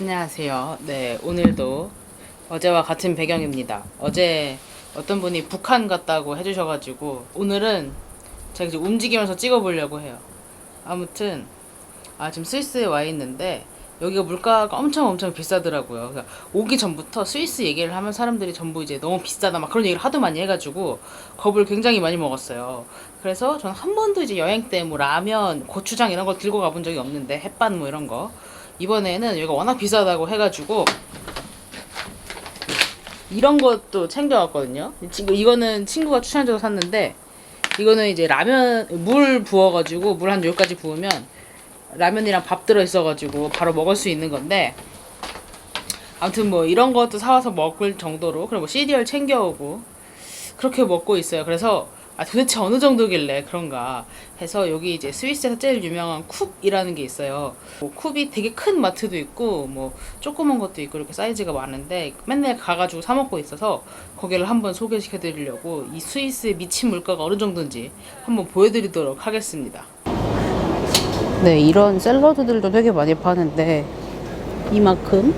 안녕하세요. 네, 오늘도 어제와 같은 배경입니다. 어제 어떤 분이 북한 갔다고 해주셔가지고 오늘은 제가 이제 움직이면서 찍어보려고 해요. 아무튼 아 지금 스위스에 와 있는데 여기가 물가가 엄청 엄청 비싸더라고요. 그러니까 오기 전부터 스위스 얘기를 하면 사람들이 전부 이제 너무 비싸다 막 그런 얘기를 하도 많이 해가지고 겁을 굉장히 많이 먹었어요. 그래서 저는 한 번도 이제 여행 때 뭐 라면, 고추장 이런 걸 들고 가본 적이 없는데 햇반 뭐 이런 거 이번에는 여기가 워낙 비싸다고 해가지고 이런 것도 챙겨왔거든요. 지금 이거는 친구가 추천해줘서 샀는데 이거는 이제 라면 물 부어가지고 물 한 여기까지 부으면 라면이랑 밥 들어 있어가지고 바로 먹을 수 있는 건데 아무튼 뭐 이런 것도 사와서 먹을 정도로 그리고 뭐 시리얼 챙겨오고 그렇게 먹고 있어요. 그래서 아 도대체 어느 정도길래 그런가 해서 여기 이제 스위스에서 제일 유명한 쿱이라는 게 있어요. 뭐 쿱이 되게 큰 마트도 있고 뭐 조그만 것도 있고 이렇게 사이즈가 많은데 맨날 가가지고 사 먹고 있어서 거기를 한번 소개시켜 드리려고 이 스위스의 미친 물가가 어느 정도인지 한번 보여드리도록 하겠습니다. 네, 이런 샐러드들도 되게 많이 파는데 이만큼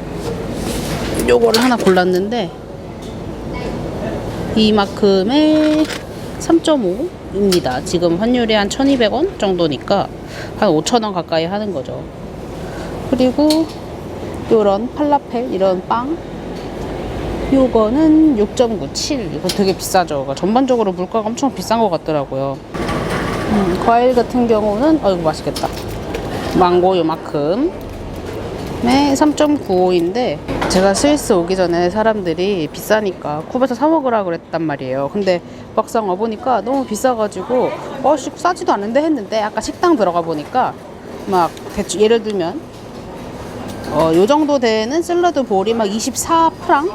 요거를 하나 골랐는데 이만큼에 3.5입니다. 지금 환율이 한 1,200원 정도니까 한 5,000원 가까이 하는 거죠. 그리고 요런 팔라펠 이런 빵 요거는 6.97 이거 되게 비싸죠. 그러니까 전반적으로 물가가 엄청 비싼 것 같더라고요. 음, 과일 같은 경우는 어이구 맛있겠다. 망고 요만큼 에 3.95인데 제가 스위스 오기 전에 사람들이 비싸니까 쿱에서 사 먹으라 그랬단 말이에요. 근데 막상 와보니까 너무 비싸가지고 어 씨, 싸지도 않은데 했는데 아까 식당 들어가 보니까 막 대충 예를 들면 어, 요 정도 되는 샐러드 볼이 막 24프랑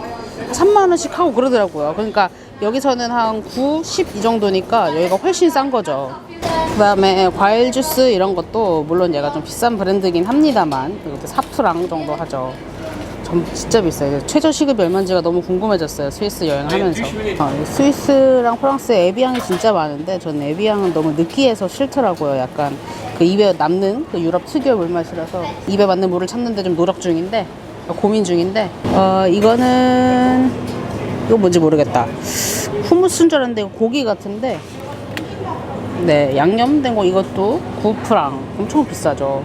3만 원씩 하고 그러더라고요. 그러니까 여기서는 한 9, 10 이 정도니까 여기가 훨씬 싼 거죠. 그 다음에 과일 주스 이런 것도 물론 얘가 좀 비싼 브랜드긴 합니다만 이것도 4프랑 정도 하죠. 전 진짜 비싸요. 최저 시급이 얼마인지가 너무 궁금해졌어요. 스위스 여행하면서. 어, 스위스랑 프랑스 에비앙이 진짜 많은데 저는 에비앙은 너무 느끼해서 싫더라고요. 약간 그 입에 남는 그 유럽 특유의 물맛이라서 입에 맞는 물을 찾는데 좀 노력 중인데 어, 고민 중인데 어 이거는 이거 뭔지 모르겠다. 후무스인 줄 알았는데 고기 같은데 네 양념된 거 이것도 9프랑 엄청 비싸죠.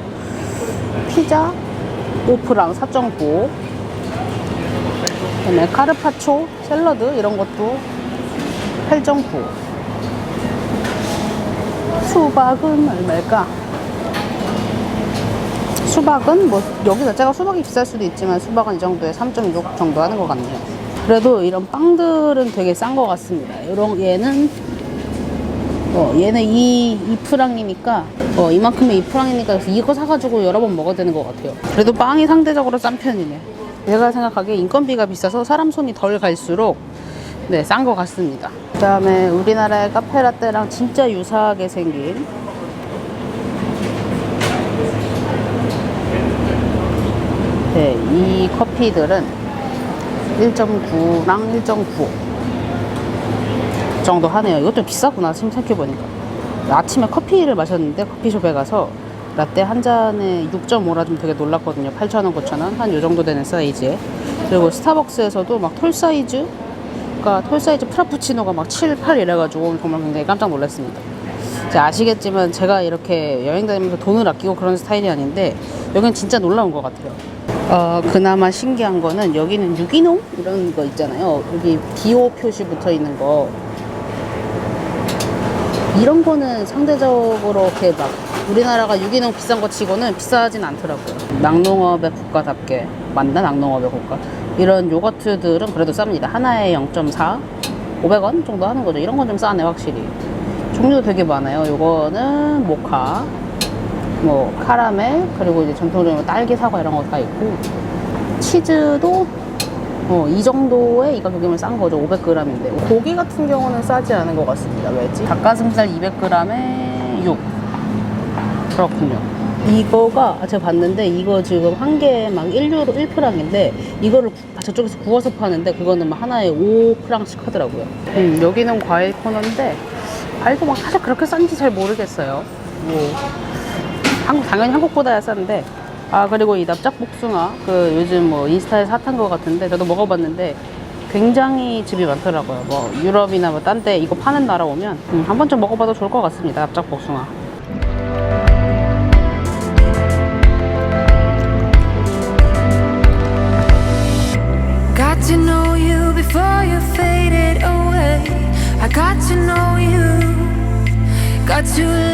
피자 5프랑 4.9 그다음에 카르파초 샐러드 이런 것도 8.9 수박은 얼마일까? 수박은 뭐 여기 자체가 수박이 비쌀 수도 있지만 수박은 이 정도에 3.6 정도 하는 것 같네요. 그래도 이런 빵들은 되게 싼 것 같습니다. 이런 얘는 어, 얘는 이, 이 프랑이니까, 어, 이만큼의 이 프랑이니까 이거 사가지고 여러 번 먹어야 되는 것 같아요. 그래도 빵이 상대적으로 싼 편이네. 제가 생각하기에 인건비가 비싸서 사람 손이 덜 갈수록, 네, 싼 것 같습니다. 그 다음에 우리나라의 카페라떼랑 진짜 유사하게 생긴, 네, 이 커피들은 1.9랑 1.95 정도 하네요. 이것도 비싸구나, 생각해보니까. 아침에 커피를 마셨는데 커피숍에 가서 라떼 한 잔에 6.5라 좀 되게 놀랐거든요. 8,000원, 9,000원. 한 요 정도 되는 사이즈에. 그리고 스타벅스에서도 막 톨 사이즈? 그러니까 톨 사이즈 프라푸치노가 막 7, 8 이래가지고 정말 굉장히 깜짝 놀랐습니다. 아시겠지만 제가 이렇게 여행 다니면서 돈을 아끼고 그런 스타일이 아닌데 여기는 진짜 놀라운 것 같아요. 어, 그나마 신기한 거는 여기는 유기농? 이런 거 있잖아요. 여기 기호 표시 붙어 있는 거. 이런 거는 상대적으로 이렇게 막 우리나라가 유기농 비싼 거 치고는 비싸진 않더라고요. 낙농업의 국가답게 맞나 낙농업의 국가 이런 요거트들은 그래도 쌉니다. 하나에 0.4, 500원 정도 하는 거죠. 이런 건 좀 싸네 확실히. 종류도 되게 많아요. 요거는 모카, 뭐 카라멜 그리고 이제 전통적으로 딸기 사과 이런 거 다 있고 치즈도 어, 이 정도의 이 가격이면 싼 거죠. 500g인데. 고기 같은 경우는 싸지 않은 것 같습니다. 왜지? 닭가슴살 200g에 6. 그렇군요. 이거가 아, 제가 봤는데 이거 지금 한 개에 막 1유로 1프랑인데 이거를 구- 저쪽에서 구워서 파는데 그거는 막 하나에 5프랑씩 하더라고요. 음, 여기는 과일 코너인데 과일도 막 사실 그렇게 싼지 잘 모르겠어요. 뭐 한국 당연히 한국보다야 싼데 아 그리고 이 납작 복숭아 그 요즘 뭐 인스타에 핫한 것 같은데 저도 먹어봤는데 굉장히 집이 많더라고요. 뭐 유럽이나 뭐 딴 데 이거 파는 나라 오면 음, 한 번쯤 먹어봐도 좋을 것 같습니다. 납작 복숭아. Got to